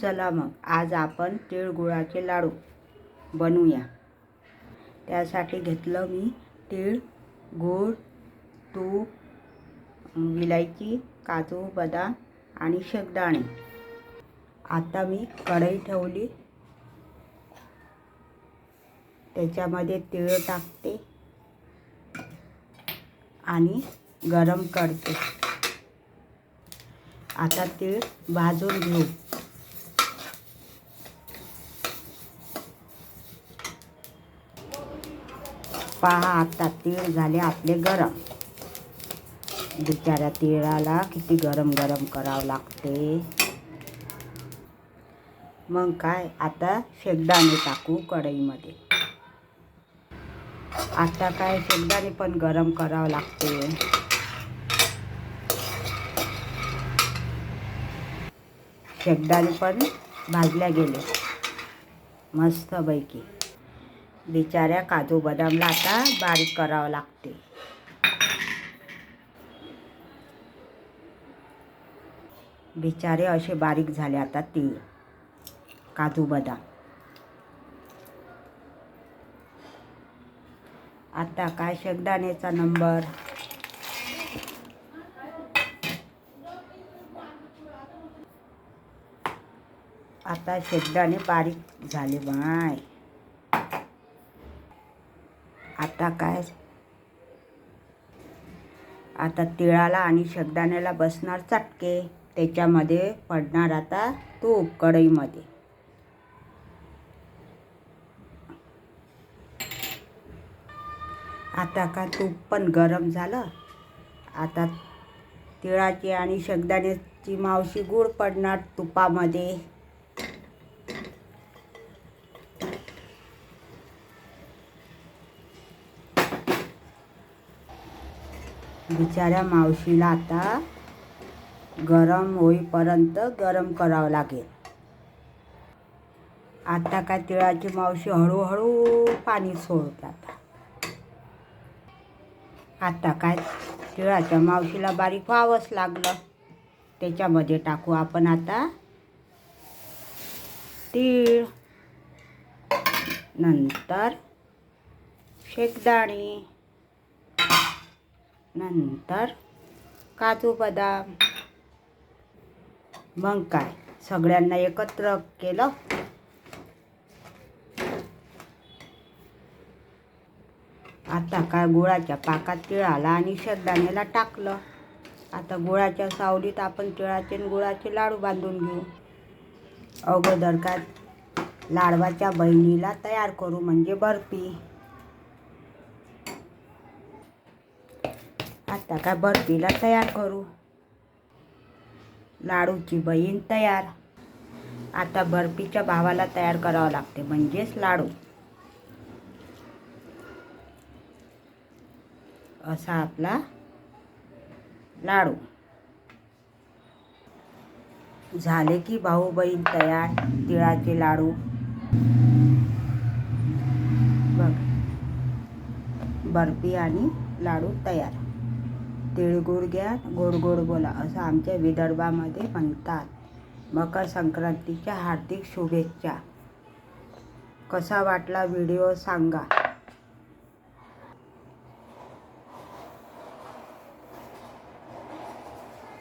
चला मग आज आपण तिळगुळाचे लाडू बनवूया. त्यासाठी घेतलं मी तीळ गूळ तूप विलायची काजू बदाम आणि शेंगदाणे. आता मी कढई ठेवली. त्याच्यामध्ये तीळ टाकते आणि गरम करते. आता तीळ भाजून घेऊ. पहा आता तीळ झाले आपले गरम. बिचाऱ्या तिळाला किती गरम गरम करावं लागते. मग काय आता शेंगदाणे टाकू कढईमध्ये. आता काय शेंगदाणे पण गरम करावं लागते. शेंगदाणे पण भाजल्या गेले. मस्तपैकी. बिचाऱ्या काजू बदामला आता बारीक करावं लागते. बिचारे असे बारीक झाले आता ते काजू बदाम. आता काय शेंगदाण्याचा नंबर? आता शेंगदाणे बारीक झाले बाय. आता काय? आता तिळाला आणि शेंगदाण्याला बसणार चटके. त्याच्यामध्ये पडणार आता तूप कढईमध्ये. आता का तूप पण गरम झालं? आता तिळाची आणि शेंगदाण्याची मावशी गूळ पडणार तुपामध्ये. बिचाऱ्या मावशीला आता गरम होईपर्यंत गरम करावं लागेल. आता काय तिळाची मावशी हळूहळू पाणी सोडते आता आता काय तिळाच्या मावशीला बारीक व्हावंच लागलं. त्याच्यामध्ये टाकू आपण आता तीळ नंतर शेकदाणी नंतर काजू बदाम मग काय? सगळ्यांना एकत्र केलं. आता काय गुळाच्या पाकात तिळाला आणि शेंगदाण्याला टाकलं. आता गुळाच्या सावलीत आपण तिळाचे आणि गुळाचे लाडू बांधून घेऊ. अगोदर काय? लाडवाच्या बहिणीला तयार करू म्हणजे बर्फी. आता काय बर्फीला तयार करू? लाडूची बहीण तयार. आता बर्फीच्या भावाला तयार करावं लागते म्हणजेच लाडू. असा आपला लाडू. झाले की भाऊ बहीण तयार तिळाचे लाडू. बघ. बर्फी आणि लाडू तयार. तिळगुळ घ्या गोड गोड बोला असं आमच्या विदर्भामध्ये म्हणतात. मकर संक्रांतीच्या हार्दिक शुभेच्छा. कसा वाटला व्हिडिओ सांगा.